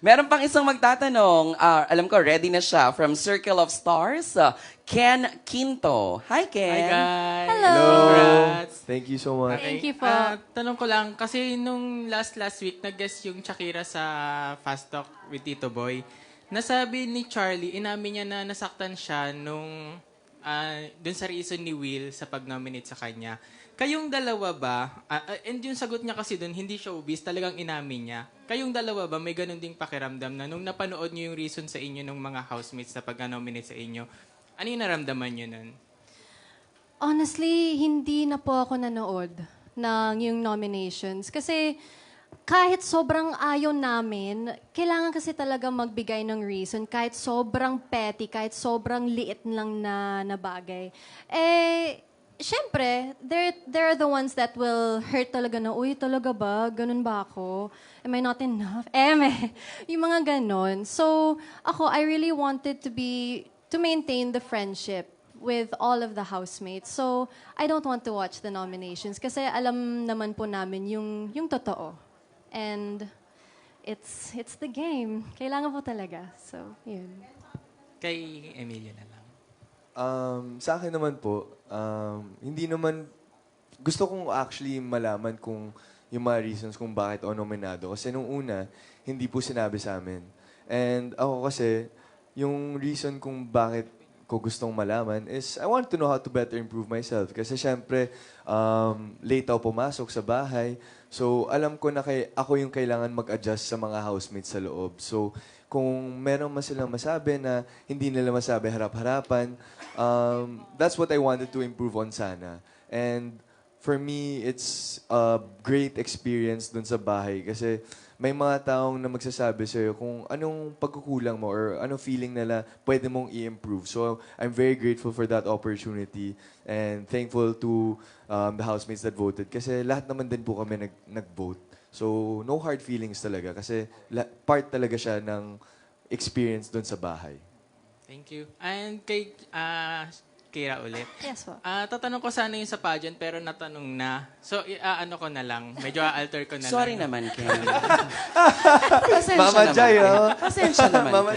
Meron pang isang magtatanong. Ah, alam ko, ready na siya. From Circle of Stars, ah, Ken Quinto. Hi, Ken. Hi guys! Hello. Congrats! Thank you so much. Thank you po. Ah, tanong ko lang, kasi nung last last week, nag-guest yung Shakira sa Fast Talk with Tito Boy. Nasabi ni Charlie, inamin niya na nasaktan siya nung ah, dun sa reason ni Will sa pag-nominate sa kanya. Kayong dalawa ba, ah, and yung sagot niya kasi dun, hindi showbiz, talagang inamin niya. Kayong dalawa ba, may ganun ding pakiramdam na nung napanood niyo yung reason sa inyo ng mga housemates sa pag-nominate sa inyo, ano yung naramdaman niyo nun? Honestly, hindi na po ako nanood ng yung nominations. Kasi kahit sobrang ayaw namin, kailangan kasi talaga magbigay ng reason. Kahit sobrang petty, kahit sobrang liit lang na, na bagay. Eh, syempre, they're, they're the ones that will hurt talaga na, uy, talaga ba? Ganun ba ako? Am I not enough? Eme, yung mga ganon. So, ako, I really wanted to be, to maintain the friendship with all of the housemates. So, I don't want to watch the nominations kasi alam naman po namin yung, yung totoo. And it's it's the game. Kailangan po talaga. So, yun. Kay Emilio na lang. Um, sa akin naman po, um, hindi naman, gusto kong actually malaman kung yung mga reasons kung bakit ako nominado. Kasi nung una, hindi po sinabi sa amin. And ako kasi, yung reason kung bakit ko gustong malaman is I want to know how to better improve myself. Kasi syempre, um, late ako pumasok sa bahay. So, alam ko na kay, ako yung kailangan mag-adjust sa mga housemates sa loob. So, kung meron man silang masabi na hindi nila masabi harap-harapan, um, that's what I wanted to improve on sana. And for me, it's a great experience dun sa bahay kasi may mga taong na magsasabi sa'yo kung anong pagkukulang mo or anong feeling nila pwede mong i-improve. So, I'm very grateful for that opportunity and thankful to um, the housemates that voted kasi lahat naman din po kami nag- nag-vote. So, no hard feelings talaga kasi la- part talaga siya ng experience dun sa bahay. Thank you. And kay ah, Kira ulit. Yes po. Ah, tatanong ko sana yung sa pageant pero natanong na. So, ah, ano ko na lang. Medyo alter ko na Sorry lang. naman, Ken. Pasensya Mama naman, Jai, Ken. oh. Pasensya naman, Mama.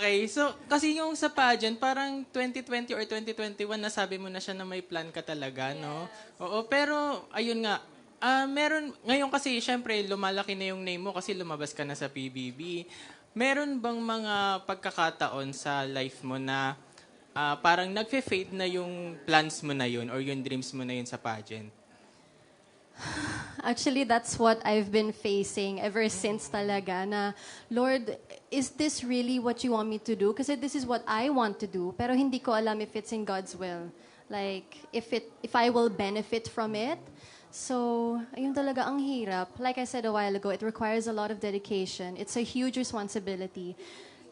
Okay, so kasi yung sa pageant, parang 2020 or 2021, nasabi mo na siya na may plan ka talaga, no? Oo, pero ayun nga, ah meron, ngayon kasi syempre lumalaki na yung name mo kasi lumabas ka na sa PBB. Meron bang mga pagkakataon sa life mo na ah, parang nagfe-fade na yung plans mo na yun or yung dreams mo na yun sa pageant? Actually, that's what I've been facing ever since talaga na, Lord, is this really what you want me to do? Kasi this is what I want to do, pero hindi ko alam if it's in God's will. Like, if, it, if I will benefit from it. So, ayun talaga ang hirap. Like I said a while ago, it requires a lot of dedication. It's a huge responsibility.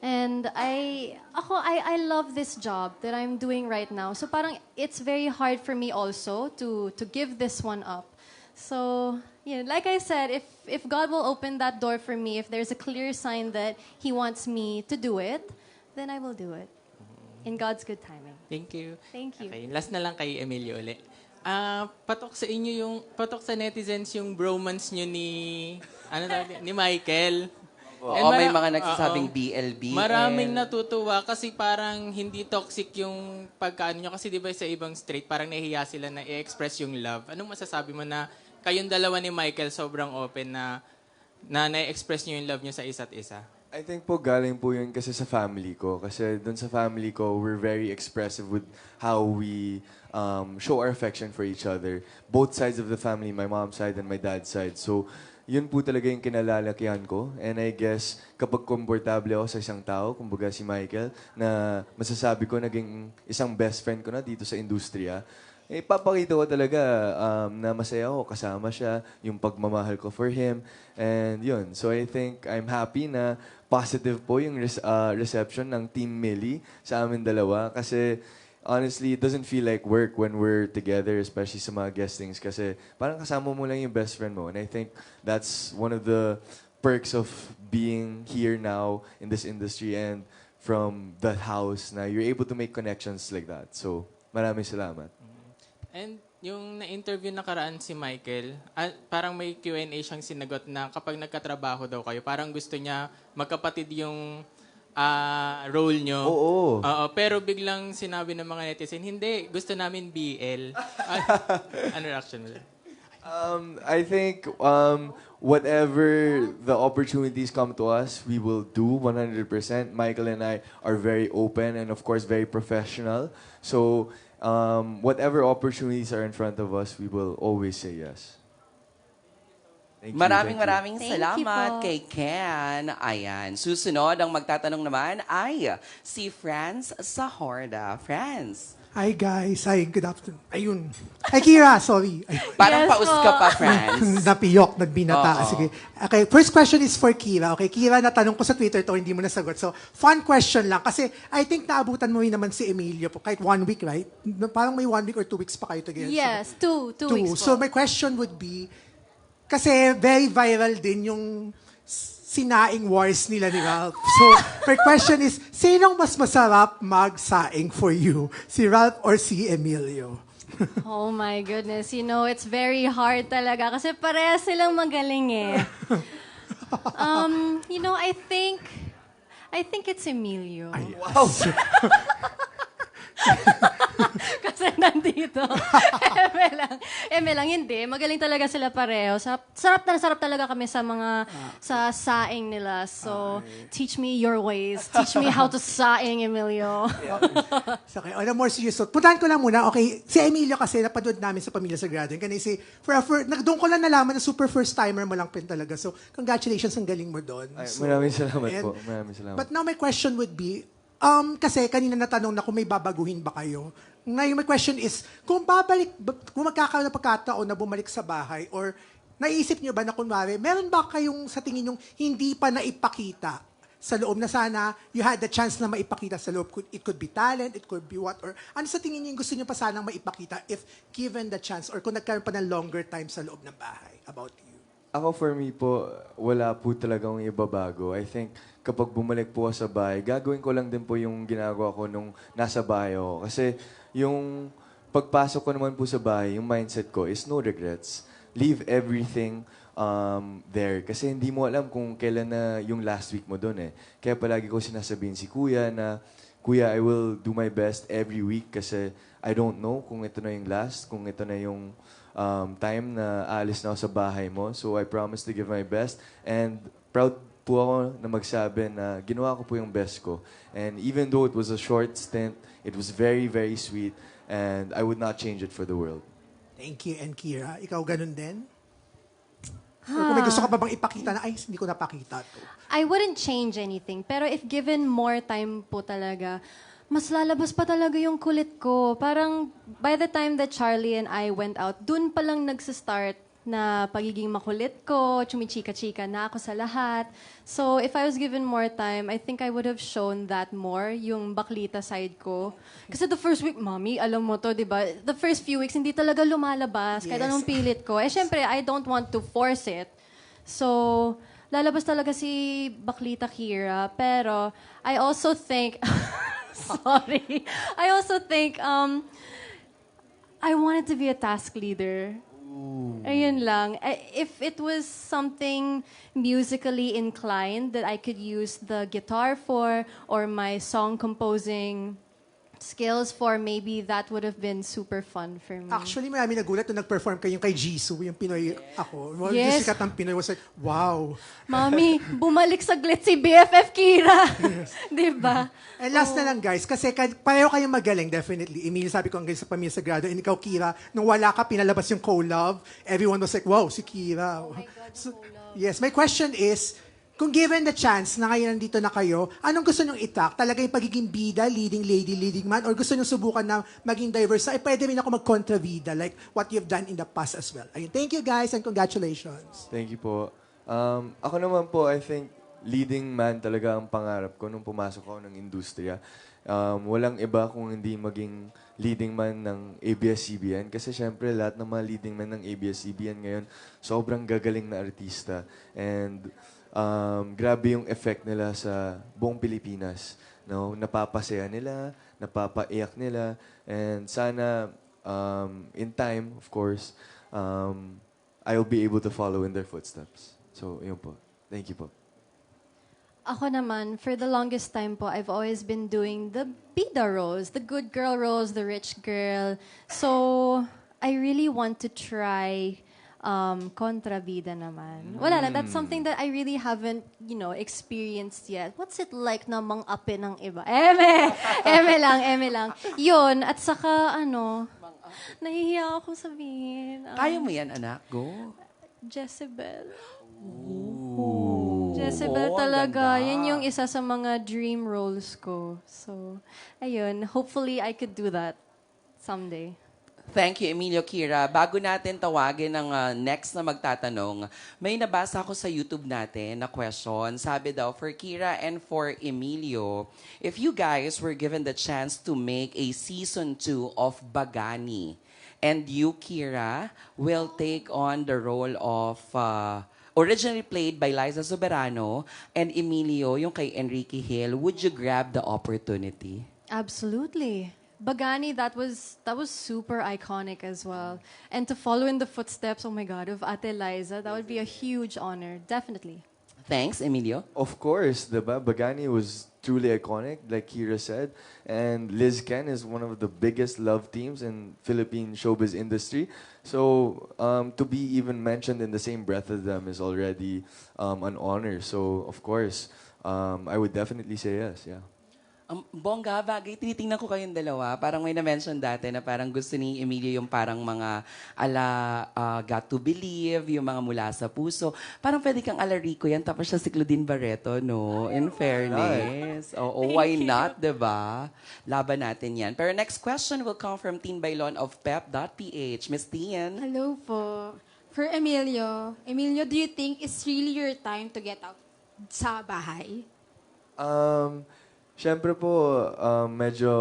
And I, ako, I, I love this job that I'm doing right now. So parang it's very hard for me also to, to give this one up. So, yeah, like I said, if, if God will open that door for me, if there's a clear sign that He wants me to do it, then I will do it. In God's good timing. Thank you. Thank you. Okay, last na lang kay Emilio uli. Ah, patok sa inyo yung patok sa netizens yung bromance nyo ni ano tawag ni Michael. Oo, And may mara- mga nagsasabing Oo. BLB. Maraming and- natutuwa kasi parang hindi toxic yung pagkaano nyo. Kasi di ba sa ibang straight, parang nahihiya sila na i-express yung love. Anong masasabi mo na kayong dalawa ni Michael sobrang open na na na-express nyo yung love nyo sa isa't isa? I think po galing po yun kasi sa family ko. Kasi dun sa family ko, we're very expressive with how we um, show our affection for each other. Both sides of the family, my mom's side and my dad's side. So, yun po talaga yung kinalalakihan ko. And I guess, kapag komportable ako sa isang tao, kumbaga si Michael, na masasabi ko naging isang best friend ko na dito sa industriya, eh, papakita ko talaga um, na masaya ako kasama siya, yung pagmamahal ko for him, and yun. So I think I'm happy na positive po yung res- uh, reception ng Team Millie sa amin dalawa kasi honestly, it doesn't feel like work when we're together, especially sa mga guestings kasi parang kasama mo lang yung best friend mo. And I think that's one of the perks of being here now in this industry and from the house na you're able to make connections like that. So, maraming salamat. And yung na-interview nakaraan si Michael, ah, parang may Q&A siyang sinagot na kapag nagkatrabaho daw kayo, parang gusto niya magkapatid yung ah, role nyo. Oo. Oo, pero biglang sinabi ng mga netizen, hindi, gusto namin BL. Ah, ano reaction mo? Um, I think um, whatever the opportunities come to us, we will do 100%. Michael and I are very open and, of course, very professional. So, um, whatever opportunities are in front of us, we will always say yes. Thank you, Maraming thank you. maraming Thank you salamat po. kay Ken. Ayan. Susunod, ang magtatanong naman ay si Franz Sahorda. Franz. Hi guys. Hi, good afternoon. Ayun. Hi Kira, sorry. Ay, Parang Yes paus po. ka pa, Franz. napiyok, nagbinata. Oo. Sige. Okay, first question is for Kira. Okay, Kira, natanong ko sa Twitter to, hindi mo nasagot. So, fun question lang. Kasi I think naabutan mo rin naman si Emilio po. Kahit one week, right? Parang may one week or two weeks pa kayo together. So, Yes, two, two, weeks po. So my question would be, kasi very viral din yung sinaing wars nila ni Ralph. So my question is, sinong mas masarap magsaing for you? Si Ralph or si Emilio? Oh my goodness, you know, it's very hard talaga kasi pareha silang magaling eh. Um, you know, I think, I think it's Emilio. Wow. kasi nandito. Eme lang. Eme lang, hindi. Magaling talaga sila pareho. Sarap, sarap na sarap talaga kami sa mga, sa saing nila. So, teach me your ways. Teach me how to saing, Emilio. So, okay, on a more serious note, puntahan ko lang muna, okay, si Emilio kasi napanood namin sa Pamilya Sagrado. Yung kanina si, for, for, nag- doon ko lang nalaman na super first timer mo lang pin talaga. So, congratulations, ang galing mo doon. Ay, So, maraming salamat and- po. Maraming salamat. But now my question would be, um, kasi kanina natanong na kung may babaguhin ba kayo. Ngayon my question is, kung babalik, ba- kung magkakaroon ng pagkataon na bumalik sa bahay or naisip niyo ba na kunwari, meron ba kayong sa tingin yung hindi pa naipakita sa loob na sana you had the chance na maipakita sa loob. It could be talent, it could be what, or ano sa tingin niyo yung gusto niyo pa sanang maipakita if given the chance or kung nagkaroon pa ng longer time sa loob ng bahay about you? Ako for me po, wala po talagang ibabago. I think kapag bumalik po ako sa bahay, gagawin ko lang din po yung ginagawa ko nung nasa bahay ako. Kasi yung pagpasok ko naman po sa bahay, yung mindset ko is no regrets. Leave everything um, there. Kasi hindi mo alam kung kailan na yung last week mo doon eh. Kaya palagi ko sinasabihin si kuya na, Kuya, I will do my best every week kasi I don't know kung ito na yung last, kung ito na yung um, time na aalis na ako sa bahay mo. So I promise to give my best. And proud po ako na magsabi na ginawa ko po yung best ko. And even though it was a short stint, it was very, very sweet. And I would not change it for the world. Thank you, and Kira. Ikaw ganun din? Or kung may gusto ka pa bang ipakita na, ay, hindi ko napakita to. I wouldn't change anything. Pero if given more time po talaga, mas lalabas pa talaga yung kulit ko. Parang by the time that Charlie and I went out, dun pa lang nagsistart na pagiging makulit ko, chumichika-chika na ako sa lahat. So if I was given more time, I think I would have shown that more, yung baklita side ko. Kasi the first week, mommy, alam mo to, di ba? The first few weeks, hindi talaga lumalabas. Kahit Yes. anong pilit ko. Eh, syempre, I don't want to force it. So, lalabas talaga si Baklita Kira. Pero, I also think, sorry, I also think, um, I wanted to be a task leader. Ayun lang. If it was something musically inclined that I could use the guitar for or my song composing skills for, maybe that would have been super fun for me. Actually, marami nagulat nung nag-perform kayo yung kay Jisoo, yung Pinoy ako. Yes. Yung sikat ng Pinoy was like, wow. Mami, bumalik saglit si BFF Kira. Di ba? And last na lang guys, kasi ka- pareho kayong magaling, definitely. Emilio, sabi ko hanggang sa Pamilya Sagrado, and ikaw, Kira, nung wala ka, pinalabas yung co-love, everyone was like, wow, si Kira. Oh my God, Yes, my question is, kung given the chance na ngayon nandito na kayo, anong gusto nyong itak? Talaga yung pagiging bida, leading lady, leading man? Or gusto nyong subukan na maging diverse? Ay, pwede rin ako mag-contravida, like what you've done in the past as well. Ayun, thank you guys and congratulations. Thank you po. Um, ako naman po, I think, leading man talaga ang pangarap ko nung pumasok ako ng industriya. Um, walang iba kung hindi maging leading man ng ABS-CBN. Kasi syempre, lahat ng mga leading man ng ABS-CBN ngayon, sobrang gagaling na artista. And um, grabe yung effect nila sa buong Pilipinas. No? Napapasaya nila, napapaiyak nila, and sana um, in time, of course, um, I'll be able to follow in their footsteps. So, yun po. Thank you po. Ako naman, for the longest time po, I've always been doing the bida roles, the good girl roles, the rich girl. So, I really want to try um, kontrabida naman. Wala lang, that's something that I really haven't, you know, experienced yet. What's it like na mang-ape ng iba? Eme! Eme lang, eme lang. Yun, at saka, ano, nahihiya ako sabihin. um, Kaya mo yan, anak. Go. Jezebel. Ooh. Jezebel Oo, talaga. ganda. Yan yung isa sa mga dream roles ko. So, ayun. Hopefully, I could do that someday. Thank you, Emilio Kira. Bago natin tawagin ang ah, next na magtatanong, may nabasa ako sa YouTube natin na question. Sabi daw, for Kira and for Emilio, if you guys were given the chance to make a season 2 of Bagani, and you, Kira, will take on the role of... ah, originally played by Liza Soberano and Emilio, yung kay Enrique Hill, would you grab the opportunity? Absolutely. Bagani, that was that was super iconic as well. And to follow in the footsteps, oh my God, of Ate Liza, that would be a huge honor. Definitely. Thanks, Emilio. Of course, the Bagani was truly iconic, like Kira said. And Liz Ken is one of the biggest love teams in Philippine showbiz industry. So um, to be even mentioned in the same breath as them is already um, an honor. So of course, um, I would definitely say yes. Yeah. Ang bongga, bagay, tinitingnan ko kayong dalawa. Parang may na-mention dati na parang gusto ni Emilio yung parang mga ala ah, Got to Believe, yung mga mula sa puso. Parang pwede kang ala Rico yan, tapos siya si Claudine Barreto, no? In fairness. Oo, why not, 'di ba? Laban natin yan. Pero next question will come from Teen Bailon of pep.ph. Miss Teen. Hello po. For Emilio, Emilio, do you think it's really your time to get out sa bahay? Um, Siyempre po, um, medyo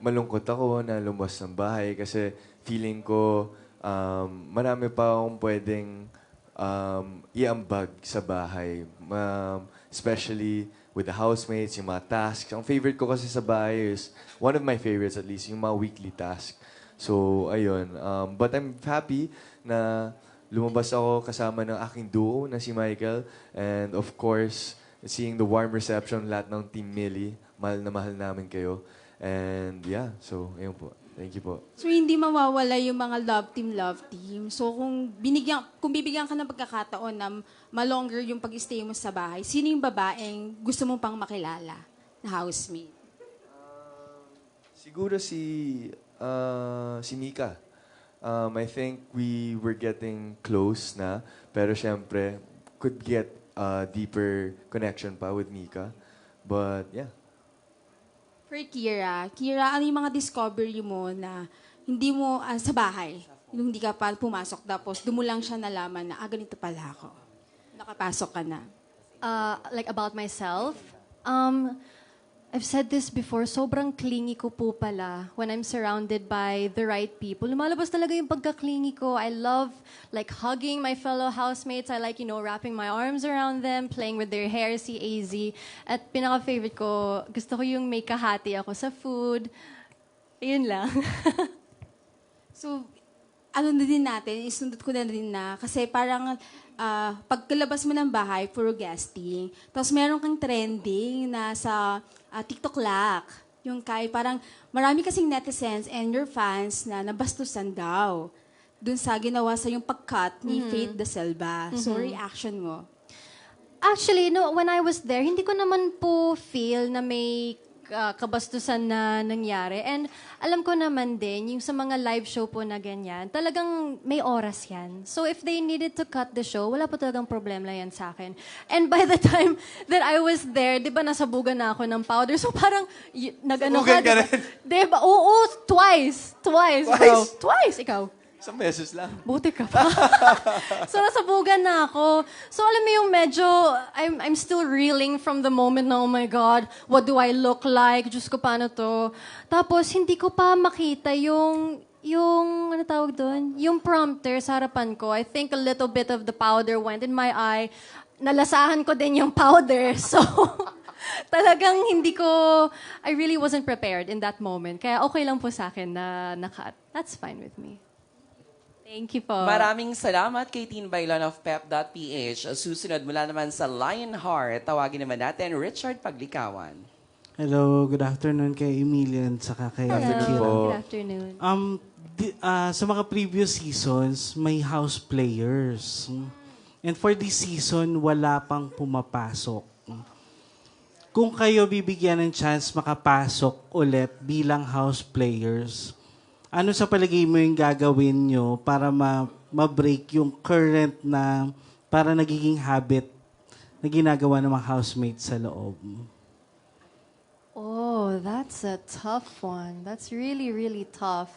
malungkot ako na lumabas ng bahay kasi feeling ko um, marami pa akong pwedeng um, iambag sa bahay. Um, especially with the housemates, yung mga tasks. Ang favorite ko kasi sa bahay is, one of my favorites at least, yung mga weekly tasks. So, ayun. Um, but I'm happy na lumabas ako kasama ng aking duo na si Michael. And of course, seeing the warm reception lahat ng Team Millie. Mahal na mahal namin kayo. And yeah, so ayun po. Thank you po. So, hindi mawawala yung mga love team, love team. So, kung, binigyan, kung bibigyan ka ng pagkakataon na malonger yung pag-stay mo sa bahay, sino yung babaeng gusto mo pang makilala na housemate? Siguro si ah, si Mika. Um, I think we were getting close na, pero syempre could get a deeper connection pa with Mika. But yeah. For Kira, Kira, ano yung mga discovery mo na hindi mo ah, sa bahay, yung hindi ka pa pumasok, tapos doon mo lang siya nalaman na, ah, ganito pala ako. Nakapasok ka na. uh, like about myself, um, I've said this before, sobrang clingy ko po pala when I'm surrounded by the right people. Lumalabas talaga yung pagka-clingy ko. I love like hugging my fellow housemates. I like, you know, wrapping my arms around them, playing with their hair, si AZ. At pinaka-favorite ko, gusto ko yung may kahati ako sa food. Yun lang. So, ano na din natin, isundot ko na din na, kasi parang ah, pagkalabas mo ng bahay, puro guesting. Tapos meron kang trending na sa ah, TikTok lock. Yung kay, parang marami kasing netizens and your fans na nabastusan daw dun sa ginawa sa yung pag-cut ni Faith De Selva. So, reaction mo? Actually, no, when I was there, hindi ko naman po feel na may uh, kabastusan na nangyari. And alam ko naman din, yung sa mga live show po na ganyan, talagang may oras yan. So if they needed to cut the show, wala po talagang problema yan sa akin. And by the time that I was there, di ba nasabugan na ako ng powder? So parang, y- nag-ano Sabugan ka di ba? Di ba? Oo, twice. Twice, bro. Twice? Twice, ikaw. Isang beses lang. Buti ka pa. so, nasabugan na ako. So, alam mo yung medyo, I'm, I'm still reeling from the moment na, oh my God, what do I look like? Diyos ko, paano to? Tapos, hindi ko pa makita yung, yung, ano tawag doon? Yung prompter sa harapan ko. I think a little bit of the powder went in my eye. Nalasahan ko din yung powder. So, talagang hindi ko, I really wasn't prepared in that moment. Kaya okay lang po sa akin na naka, that's fine with me. Thank you po. Maraming salamat kay Teen Bailon of Pep.ph. Susunod mula naman sa Lionheart, tawagin naman natin Richard Paglikawan. Hello, good afternoon kay Emilia at saka kay Hello. Kira. Good afternoon. Um, di- ah, sa mga previous seasons, may house players. And for this season, wala pang pumapasok. Kung kayo bibigyan ng chance makapasok ulit bilang house players, ano sa palagay mo yung gagawin nyo para ma- ma-break yung current na para nagiging habit na ginagawa ng mga housemates sa loob? Oh, that's a tough one. That's really, really tough.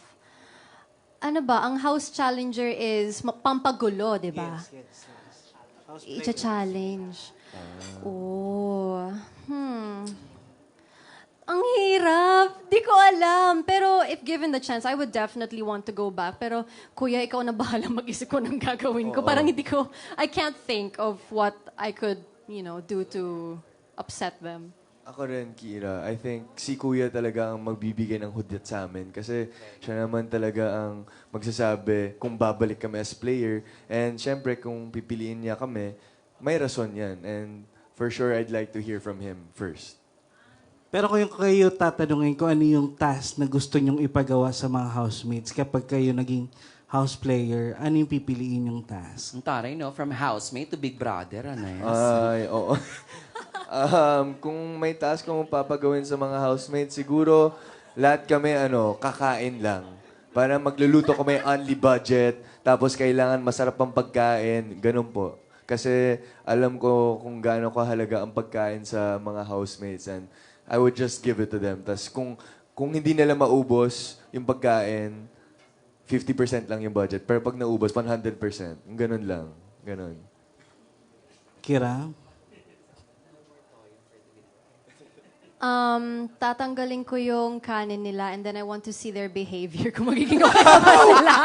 Ano ba, ang house challenger is ma- pampagulo, di ba? It's a challenge. Oh. Hmm. Ang hirap. Di ko alam. Pero if given the chance, I would definitely want to go back. Pero, kuya, ikaw na bahala mag-isip ko ng gagawin ko. Parang hindi ko, I can't think of what I could, you know, do to upset them. Ako rin, Kira. I think si Kuya talaga ang magbibigay ng hudyat sa amin. Kasi siya naman talaga ang magsasabi kung babalik kami as player. And syempre, kung pipiliin niya kami, may rason yan. And for sure, I'd like to hear from him first. Pero kung kayo tatanungin ko ano yung task na gusto nyong ipagawa sa mga housemates kapag kayo naging house player, ano yung pipiliin yung task? Ang taray, no? From housemate to big brother, ano yes? Ay, oo. um, kung may task kong papagawin sa mga housemates, siguro lahat kami ano, kakain lang. Para magluluto kami only budget, tapos kailangan masarap ang pagkain, ganun po. Kasi alam ko kung gaano kahalaga ang pagkain sa mga housemates and I would just give it to them. Tapos kung, kung hindi nila maubos yung pagkain, 50% lang yung budget. Pero pag naubos, 100%. Ganun lang. Ganun. Kira? Um, tatanggalin ko yung kanin nila and then I want to see their behavior kung magiging okay ba sila.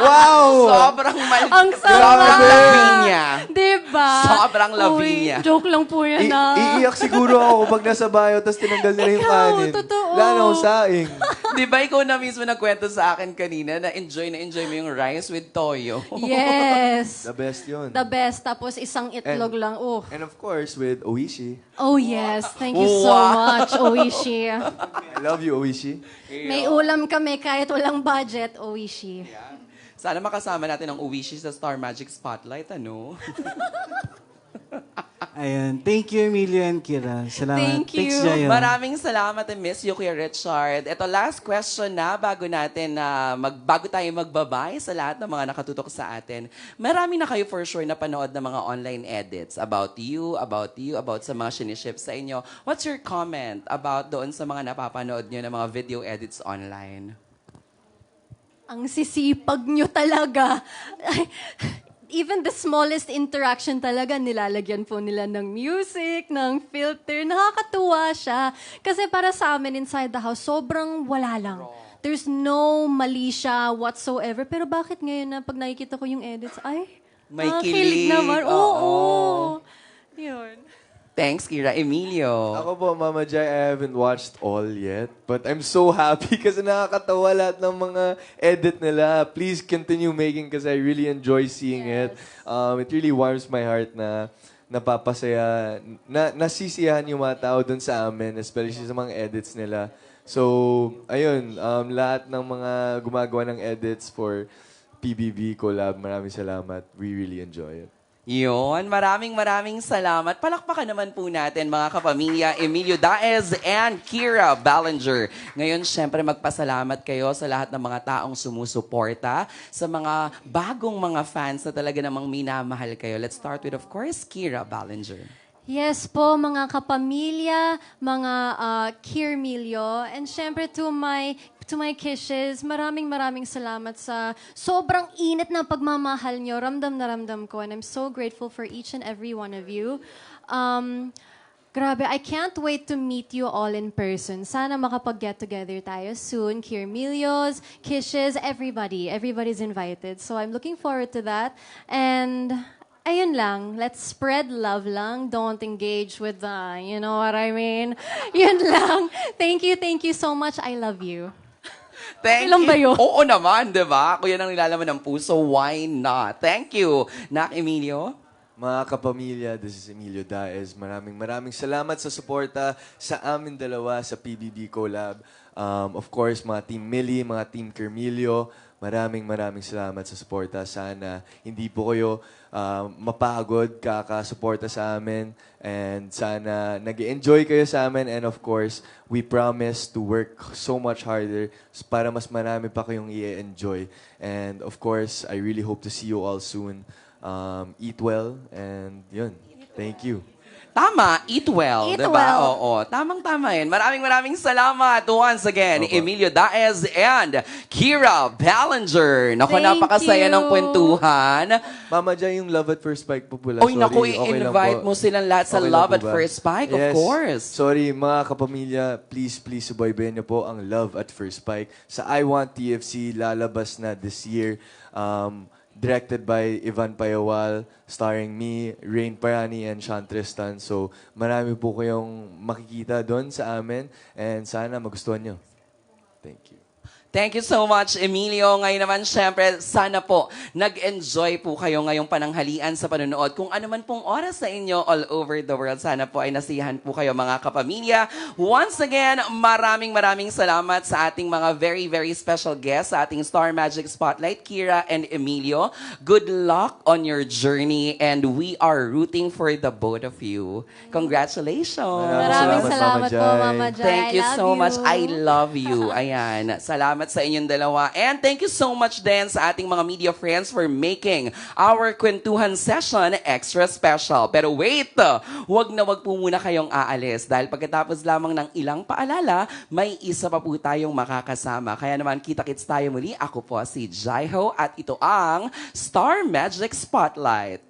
Wow! Sobrang mal... Ang sama! Sobrang lavinia. Diba? Sobrang lavinia. Uy, joke lang po yan I- ah. iiyak siguro ako pag nasa bayo tapos tinanggal nila yung Ikaw, kanin. totoo. Na akong saing. Di ba ikaw na mismo nagkwento sa akin kanina na enjoy na enjoy mo yung rice with toyo? Yes. The best yun. The best. Tapos isang itlog And- lang. Oh. And of course, with Oishi. Oh yes. Thank you so Wow. much, Oishi. I love you, Oishi. May ulam kami kahit walang budget, Oishi. Sana makasama natin ang Uwishi sa Star Magic Spotlight, ano? Ayun. Thank you, Emilio and Kira. Salamat. Thank Thanks, you. Jayo. Maraming salamat and miss you, Kuya Richard. Ito, last question na bago natin na mag, bago tayo magbabay sa lahat ng mga nakatutok sa atin. Marami na kayo for sure na panood ng mga online edits about you, about you, about sa mga siniship sa inyo. What's your comment about doon sa mga napapanood nyo ng mga video edits online? Ang sisipag nyo talaga. Even the smallest interaction talaga, nilalagyan po nila ng music, ng filter. Nakakatuwa siya. Kasi para sa amin inside the house, sobrang wala lang. There's no mali siya whatsoever. Pero bakit ngayon na pag nakikita ko yung edits, ay, May nakakilig kilig. naman. Oo. Oo. Yun. Thanks, Kira. Emilio. Ako po, Mama Jai, I haven't watched all yet. But I'm so happy kasi nakakatawa lahat ng mga edit nila. Please continue making because I really enjoy seeing it. Um, it really warms my heart na napapasaya, na, nasisiyahan yung mga tao dun sa amin, especially sa mga edits nila. So, ayun, um, lahat ng mga gumagawa ng edits for PBB collab, maraming salamat. We really enjoy it. Yun, maraming maraming salamat. Palakpakan naman po natin mga kapamilya, Emilio Daez and Kira Ballinger. Ngayon, syempre magpasalamat kayo sa lahat ng mga taong sumusuporta, sa mga bagong mga fans na talaga namang minamahal kayo. Let's start with, of course, Kira Ballinger. Yes po, mga kapamilya, mga uh, Kirmilyo, and syempre to my to my kisses, maraming maraming salamat sa sobrang init ng pagmamahal nyo. Ramdam na ramdam ko, and I'm so grateful for each and every one of you. Um, Grabe, I can't wait to meet you all in person. Sana makapag-get together tayo soon. Kirmilios, Kishes, everybody. Everybody's invited. So I'm looking forward to that. And ayun lang, let's spread love lang. Don't engage with the, you know what I mean? Yun lang. Thank you, thank you so much. I love you. Thank Ilan ba yun? Oo naman, di ba? Kung yan ang nilalaman ng puso, why not? Thank you. Nak Emilio? Mga kapamilya, this is Emilio Daez. Maraming maraming salamat sa suporta sa amin dalawa sa PBB Collab. Um, of course, mga Team Millie, mga Team Carmilio, maraming maraming salamat sa suporta. Sana hindi po kayo um, mapagod kakasuporta sa amin. And sana nag enjoy kayo sa amin. And of course, we promise to work so much harder para mas marami pa kayong i-enjoy. And of course, I really hope to see you all soon. Um, eat well, and yun. Thank you. Tama, eat well, Eat di ba? well. Oo, tamang-tama yun. Maraming maraming salamat once again. Emilio Daez and Kira Ballinger. Naku, Thank napakasaya you. ng kwentuhan. Mama Jai, yung Love at First Bike po pala. Oy, Sorry, naku, okay lang i-invite po. mo silang lahat sa Okay lang Love po at ba? First Bike, of Yes. course. Sorry, mga kapamilya, please, please, subaybayan niyo po ang Love at First Bike. Sa I Want TFC, lalabas na this year. Um, directed by Ivan Payawal, starring me, Rain Parani, and Sean Tristan. So, marami po kayong makikita doon sa amin. And sana magustuhan niyo. Thank you. Thank you so much, Emilio. Ngayon naman, syempre, sana po nag-enjoy po kayo ngayong pananghalian sa panonood. Kung ano man pong oras sa inyo all over the world, sana po ay nasiyahan po kayo mga kapamilya. Once again, maraming maraming salamat sa ating mga very, very special guests, sa ating Star Magic Spotlight, Kira and Emilio. Good luck on your journey and we are rooting for the both of you. Congratulations! Salamat, Maraming salamat, Mama po, Jai. Mama Jai. Thank you so much. you. I love you. Ayan. Salamat sa inyong dalawa. And thank you so much din sa ating mga media friends for making our kwentuhan session extra special. Pero wait, wag na wag po muna kayong aalis dahil pagkatapos lamang ng ilang paalala, may isa pa po tayong makakasama. Kaya naman, kita-kits tayo muli. Ako po si Jaiho at ito ang Star Magic Spotlight.